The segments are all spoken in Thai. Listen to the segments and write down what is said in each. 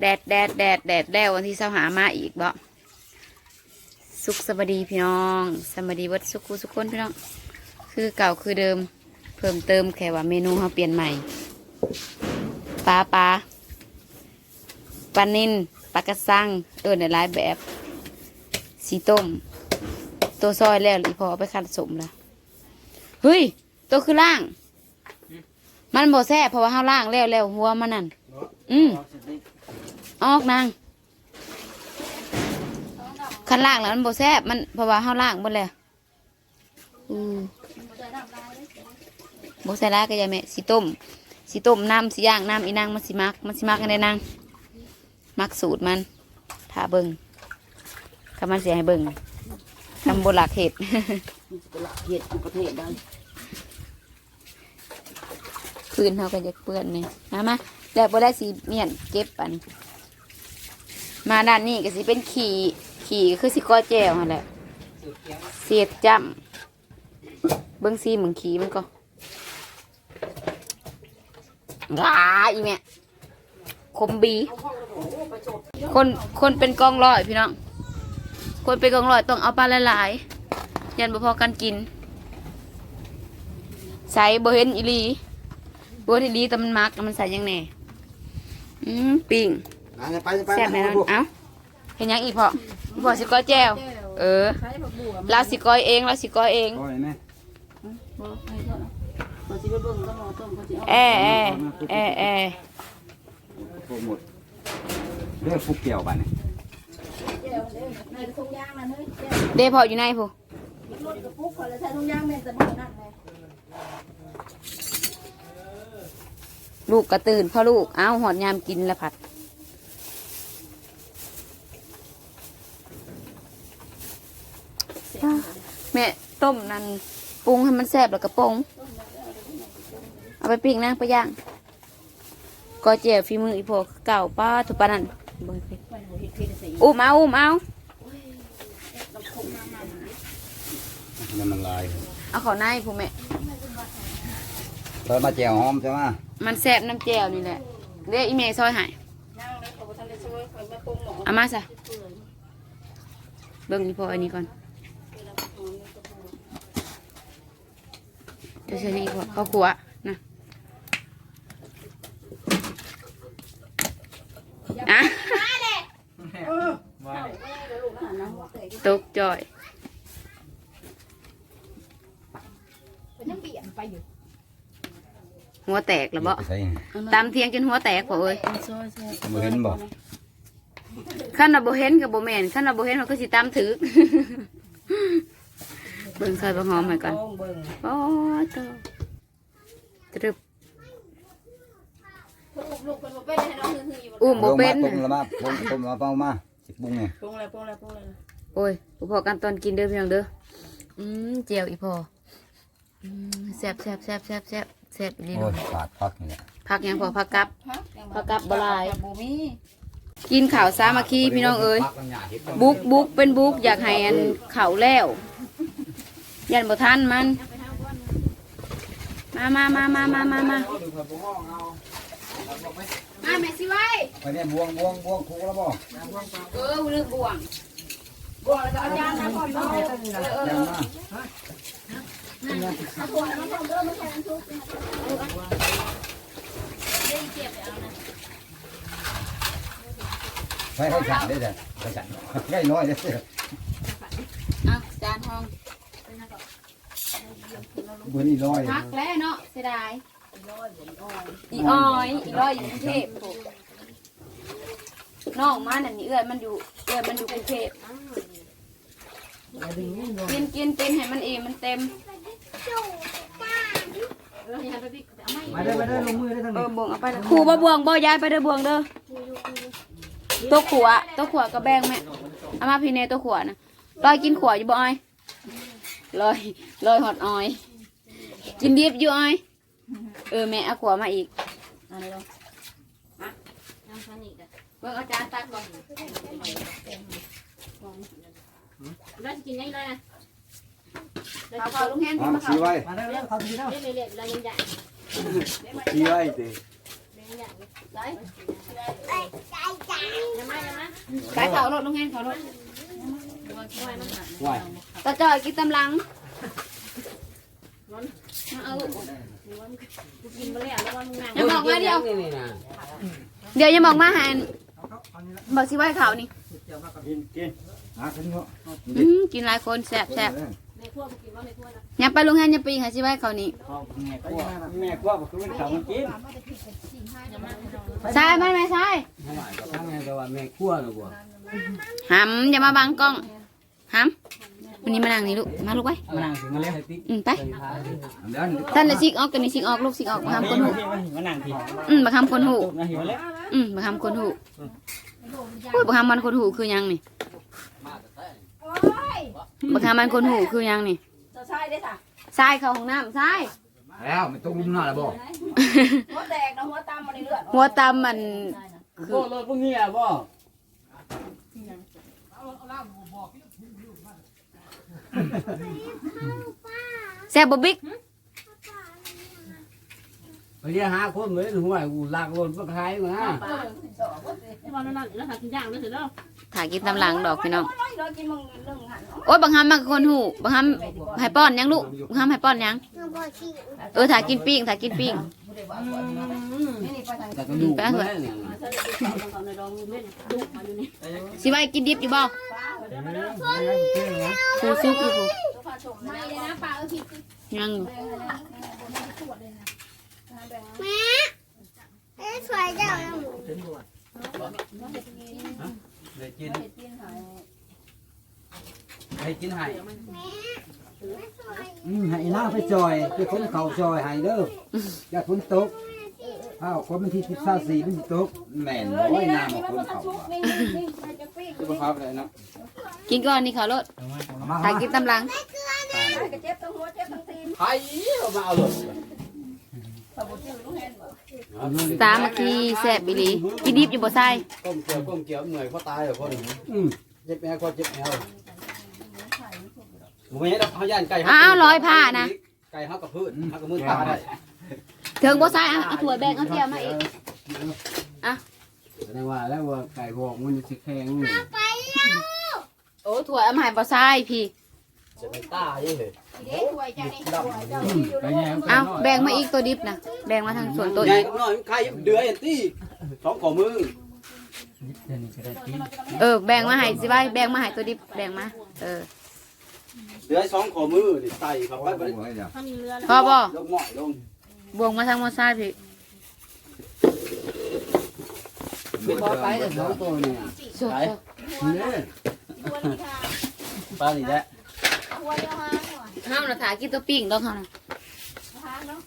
แดดแดดแดดแดดแล้ววันที่เสาหามาอีกบ่สุขสวัสดีพี่น้องสวัสดีวัดสุขุสุขคนพี่น้อง คือเก่าคือเดิม เพิ่มเติมแค่ว่าเมนูเขาเปลี่ยนใหม่ปลาปลาปลานิ่นปลากระซังเออในหลายแบบ สีต้ม ตัวซอยแล้วอีพอเอาไปคัดสมแล้วเฮ้ย ตัวคือล่าง มันบ่แซ่เพราะว่าเฮาล่างแล้วแล้วหัวมันนั่นอืม ออกนางคันล่างแล้วมันบ่แซ่บมันเพราะว่าเฮาล่างหมดแล้วอืมบ่ใส่ลายก็อย่าแม่สิต้มสิต้มน้ำสิย่างน้ำอีนางมันสิมักมันสิมักกันได้นางมักสูตรมันถ้าเบิ่งถ้ามันเสียให้เบิ่งทำบหลักเห็ดตลาดเห็ดของประเทศได้พื้นเขาก็จะเปื้อนนี่มามาแล้วบ่ได้สีเมียนเก็บอัน มาด้านนี้ก็สิเป็นขี่ขี่คือสิก้อแจวนั่นแหละเสียดจำเบิ้งซีเหมือนขี่มันก็กาอีแม่คมบี คนคนเป็นกองร้อยพี่น้อง คนเป็นกองร้อยต้องเอาปลาหลายๆ ยันบ่พอกันกิน ใส่บ่เห็นอีลีบัวที่ดีแต่มันมักแล้วมันใส่ยังแหน่อืมปิ้ง นะไปบแน่นอนเอ้าเห็นยังอีกพอพ่สิก้อยแจวเออลาสิก้อยเองลาสิก้อยเองเออเออเออเออหมดเรียกฟุกเกี่ยวบ้านเนี่พออยู่ไหนพูลูกกระตื่นพ่อลูก เอ้าหอดยามกินละผัด ต้มนั่นปรุงให้มันแซ่บแล้วก็ปรุงเอาไปปิ้งนะไปย่างก้อยแจวฝีมืออีพอเก่าป้าทุกปานนั่นเบิ่งสิมันบ่เฮ็ดเฮ็ดสิอุ้มเอาอุ้มเอามันมันลายเอาเขาในผู้แม่เธอมาแจวหอมใช่ไหมมันแซ่บน้ำแจ่วนี่แหละเรียกอีเมย์ซอยใหายย่างเลยเขาบ่ทันได้ช่วยเขามาปรุงหมอเอามาซะเบิ่งอีพออันนี้ก่อน จะใช้นี่พอข้าวขัวนะอะตกจ่อยมันยังเปลี่ยนไปอยู่หัวแตกแล้วบ่ใช่ตามเทียงจนหัวแตกพอเอ้ยซอยซอยมาเห็นบ่ขั้นเราบ่เห็นกับบ่แม่นขั้นเราบ่เห็นมันก็สิตามถือ เบิ่งซอยบะหอมให้ก่อนเบิ่งโอ้ตตรึบลูกเพิ่นบ่เป็นให้น้องฮือๆอยู่อุ้มบ่เป็นต้มละมาต้มต้มมาเป้ามาสิปรุงไงปรุงแล้วปรุงแล้วปรุงแล้วโอ้ยบ่พอกันตอนกินเด้อพี่น้องเด้อ อืมเจียวอีพออืมแซ่บแซ่บแซ่บแซ่บแซ่บแซ่บนี่โอ้เนาะยขาดพักนี่แหละผักหยังพอผักกับ ฮะผักกับบ่หลาย บ่มีกินข้าวสามัคคีพี่น้องเอ้ย บุกบุกเป็นบุกอยากให้อันข้าวแล้ว ยันบ่ทันมัน มามามามามามามามาแม่สิไว้ไปเนี่ยบวงบวงบวงคุกแล้วบ่เออลืมบ่วงบ่แล้วก็เอายางมาก่อนเนาะยังมาใช้เขาฉันได้แต่เขาฉันง่ายน้อยเด้ออะจานทอง เบอร์นี่ร้อยพักแล้วเนาะเสียดายอีอ้อยอีร้อยอยู่กรุงเทพโถ่น้องมันอันนี้เอื้อยมันอยู่เอื้อยมันอยู่กรุงเทพกินกินเต็มให้มันอิ่มมันเต็มมาได้มาได้ลงมือได้ทั้งเอนี้อบวงเอาไปเลยครูบ่บวงบ่ย้ายไปเด้อบวงเด้อตัวขวตัวขวกระแบงแม่เอามาพี่เนตัวขวนะลอยกินขวอยู่บ่อ้อย ลอยลอยหอดอ้อย กินดิบอยู่อ้อย เออแม่เอาขวมาอีกอะไรเนาะเบิ่งเอาจารย์ตักก่อนเราจะกินยังไงนะเอาเขาลุงแฮนมามาเขาชี้ไว้เรื่อยๆเรายังใหญ่ชี้ไว้สิเรายังใหญ่มใส่ยังไม่ยังไม่ไปเขารถลงแห้งเขารถว่าย ตาจอยกินตำลังเอาลูกกูกินมาแล้วแล้ววันนั่งอย่าบอกมาเดียวนี่นี่นะเดี๋ยวอย่าบอกมาหานบอกสิว่าให้เขานี่กินกินหาขึ้นเถอะอืมกินหลายคนแซ่บแซ่บในครัวกูกินว่าในครัวนะอย่าไปลงแห้งอย่าไปหาสิว่าให้เขานี่แม่กลัวแม่กลัวบอกคือมันเขามันกินใช่ไหมแม่ใช่ทำไมก็ทั้งไงแต่ว่าแม่ขั้วนะบัวหำอย่ามาบังกล้องหำ วันนี้มานั่งนี่ลูก มาลูกไปมานั่งถึงมาเลี้ยงติ๊กอืมไปเดี๋ยวท่านเลยชิกออกกันนี่ชิกออกลูกชิกออกมาทำคนหูมานั่งกินอืมมาทำคนหูนะหิวแล้วอืมมาทำคนหูพูดมาทำมันคนหูคือหยังนี่มาทำมันคนหูคือหยังนี่จะใส่ได้ค่ะทรายเข้าห้องน้ำทรายแล้วมันต้องลุ่มหน้าแล้วบอกหัวแตกนะหัวตามมาในเลือดหัวตำมันโบ้รถพวกนี้อะบ่ แซ่บบ่บิ๊กไปเรียกหาคนเหมือนหัวกูลากรถมาขายมาที่วันนั้นแล้วหากินย่างด้วยเถอะเนาะถ่ายกินตำหลังดอกพี่น้องเรากินมึงเรื่องหันโอ้ยบางคำมันก็คนหูบางคำให้ป้อนยังลูกบางคำให้ป้อนยังเออถ่ายกินปิ้งถ่ายกินปิ้งนี่นี่ไปทาง แต่ก็ดูไม่ได้เนี่ยมาเถอะตอนในดองเล่นดุมาอยู่นี่สิว่ากินดิบอยู่บ่ซูซุกอยู่ผู้ไม่เลยนะป้าเออผิดยังอยู่สวยจังเลยกินให้กินให้ อืมให้น้าไปจอยไปคนเขาจอยให้เด้ออย่าฝนตกอ้าวคนมันที่สิบสามสี่มันสิตกแม่นบ่อยน้ำคนเขานี่นี่ไปจะคือบ่ครับเลยเนาะกินก่อนนี่ขาวรถมาถ่ายกินตำลังไปกระเจ็บทั้งหัวเจ็บทั้งตีนไผ่มาเอารถสมุนจิ้วลูกเห็นบ่สามัคคีแซ่บบิลีกินดิบอยู่บ่ใส่ก้มเกี่ยวก้มเกี่ยวเหนื่อยเขาะตายเหรอคนอืมเจ็บแอลก็เจ็บแอล ผมไม่ให้เขาย่านไก่อ้าวร้อยผ้านะ ไก่เขากับพืชเขากับมือตาได้เถิงบ่ใส่อะเอาถั่วแบ่งเอาเทียมมาอีกแสดงว่าแล้วว่าไก่บอกมันจะแข็งนี่โอ้ถั่วเอามาให้บ่ใส่พี่ จะไปต้าเยอะเลยเด็กป่วยจังนี่ป่วยจังไก่แย่เอาแบ่งมาอีกตัวดิบนะแบ่งมาทางส่วนตัวใหญ่อีกก็น้อยไข่เดือยตี้สองขอมือเออแบ่งมาให้สิว่าแบ่งมาให้ตัวดิบแบ่งมา เออ เดือยสองขอมือนี่ใส่เข้าไปไปถ้ามีเรือพอบ่ลงหม้อลงบวงมาทางมอไซค์พี่ไม่พอไปแต่สองตัวเนี่ยสดนี่ปลานี่แหละหัวเดียวหางๆห้ามนะถ่ายกินตัวปิ้งดอกเฮานะหางเนาะ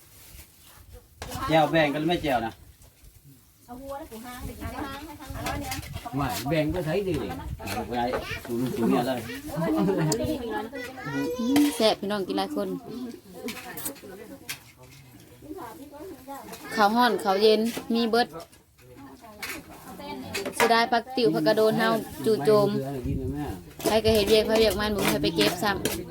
แจ่วแบ่งกันไม่แจ่วนะ เอาหัวแล้วกูหางเด็กหางหางให้ทางนั้นเนี่ยไม่แบ่งก็ใช้ดีไปไอ้สูงสูงเนี่ยเลยอืมแซ่บพี่น้องกินหลายคนข้าวห้อนข้าวเย็นมีเบิดสิได้ปักติวผักกระโดนเฮาจู่โจมใครก็เห็นเรียกเขาเรียกมันบุญใครไปเก็บซ้ำ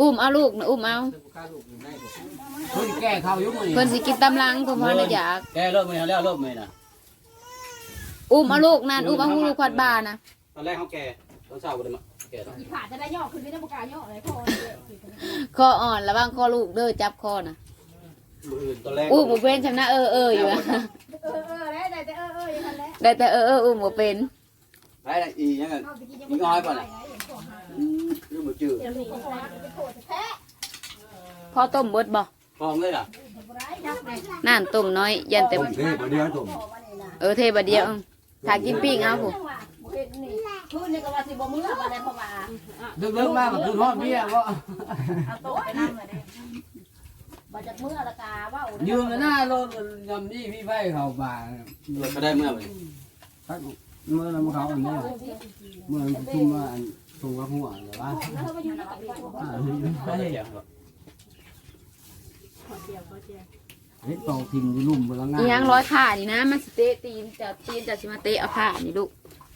อุ้มเอาลูกนะอุ้มเอาเพิ่นแก้ข้าวยุบมือเพิ่นสิกินตำลังเพิ่นพอนะอยากแก้เริ่มไม่แล้วเริ่มไม่นะอุ้มเอาลูกนั่นอุ้มเอาลูกควดบานะตอนแรกเขาแก่ตอนเช้าก็ได้มาแก่อีผ่าจะได้ย่อขึ้นไม่ได้ประกาศย่ออะไรพอคออ่อนระวังคอลูกเด้อจับคอนะมืออื่นตอนแรกอุ้มบ่เป็นชำนะเออเอออยู่อะเออเออได้ได้แต่เออเอออย่างนั้นแหละได้แต่เออเอออุ้มบ่เป็นไปได้อียังไงเอาไปกินยังไม่ได้ไหนอย่างของหา งยืมมือจืดเดี๋ยวนี้ของหางเป็นโถแท้พอต้มเบิดบ่ฟองเลยล่ะยักษ์เลยนั่นต้มน้อย ยันแต่ผมเด้บ่เดียวผมเออเทบดเดียวถ้ากินปิ้งเอาผู้คืนนี่ก็ว่าสิบ่มื้อบ่ได้เพราะว่าเลิกๆมากก็คือทอดเบี้ยก็เอาโต๊ะไปนั่งเลยเด้บ่จะมื้อละกาว่ายืมหน้ารถยำนี่พี่ไฟเขาบ่าก็ได้เมื่อไหร่เมื่อเราเขาอันนี้เมื่อทุ่มว่าอัน ทุ่มว่าหัวหรือว่าแล้วก็อยู่ในกับพี่อ่าก็ได้แก่เฮ็ดตอกทิมอยู่ลุ่มบนละงาอีหยังร้อยผ้านี่นะ มันสิเตะตีนจะตีนจะสิมาเตะเอาผ้านี่ลูก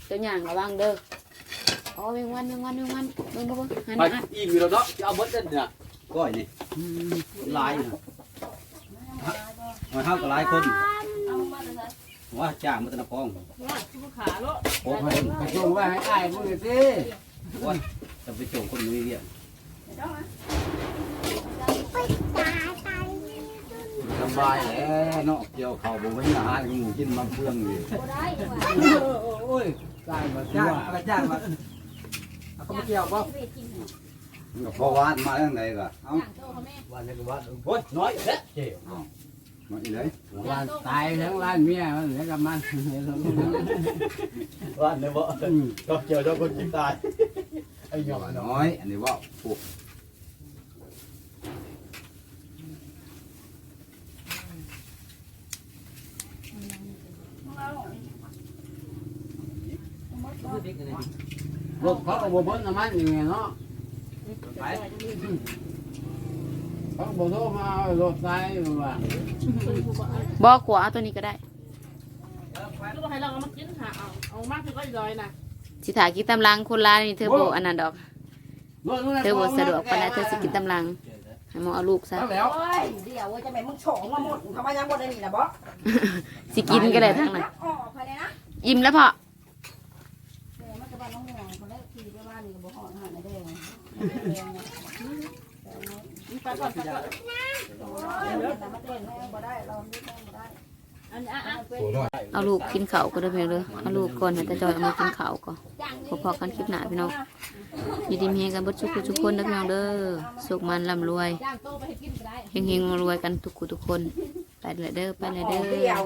เจ้าหยังระวังเด้ออ๋อแมงวันแมงวันแมงวันเบิ่งบ่เบิ่งหันไปอะอิ่มอยู่แล้วเนาะเอาเบิดเด่นเนี่ยก้อยนี่ลายนะมันเท่ากับลายคนว่าจ้างมาแตะนพองว่าผู้ขาโอ้ยไปส่วงไว้ให้อ้ายมึงสิ ว่าจะไปส่งคนนี้เรียกสบายแล้วเนาะเกี่ยวข้าวบ่มีอาหารหมูกินมาเพื่องอยู่บ่ได้ว่ะโอ้ยตายมาจ้าจ้างงอะไรจ้างมาเอาเขามาเกี่ยวป่ะพอวานมาแล้วไหนก็เอาย่างโตเขาแม่วันนี้ก็ว่าโอ้ยน้อยแท้เจ๋ มาอีเลยว่าตายทั้งร้านเมียมันเหลือกับมันวันนี้บ่อืมก็เกี่ยวเจ้าคนจิตตายไอ้หยอกน้อยน้อยอันนี้ว่าปลูกรถเขาก็บ่เบิ้ลน้ำมันอย่างเงี้ยเนาะไป เขาบ่โทรมาเอารถตายว่าบอกขวาเอาตัวนี้ก็ได้ก็บอกให้เราเอามากินหาเอาเอามากคือก็ลอยนะสิถากินตำลังคนร้านนี่เธอโบอันนั้นดอก รถนู่นน่ะเธอโบสะดวกปานใดเธอสิกินตำลังให้หมอเอาลูกซะ เอาแล้ว โอ้ยเดี๋ยวจะแม่มึงโฉงมาหมดทำไมยังบ่ได้นี่ล่ะบ่สิกินก็ได้ทั้งนั้นออกไปเลยนะอิ่มแล้วพอเดี๋ยวมันจะบ้านน้องห่วงคนแรกขี่ไปบ้านนี่ก็บ่ฮอดหาได้งไปก่อนไปก่อนโอ้ยเดี๋ยวมาเต้นให้บ่ได้เราไม่ต้องบ่ได้ อันนี้อะอะ เอาลูกกินเข่าก็ได้เพียงเลยเอาลูกก่อนให้ตาจอยเอามากินเข่าก่อนพอๆกันคลิปหน้าพี่น้องยินดีมีกันเบดชุกทุกคนนะพี่น้องเด้อสุขมันร่ำรวยเฮงเฮงๆรวยกันทุกคนทุกคนไปเลยเด้อไปเลยเด้อ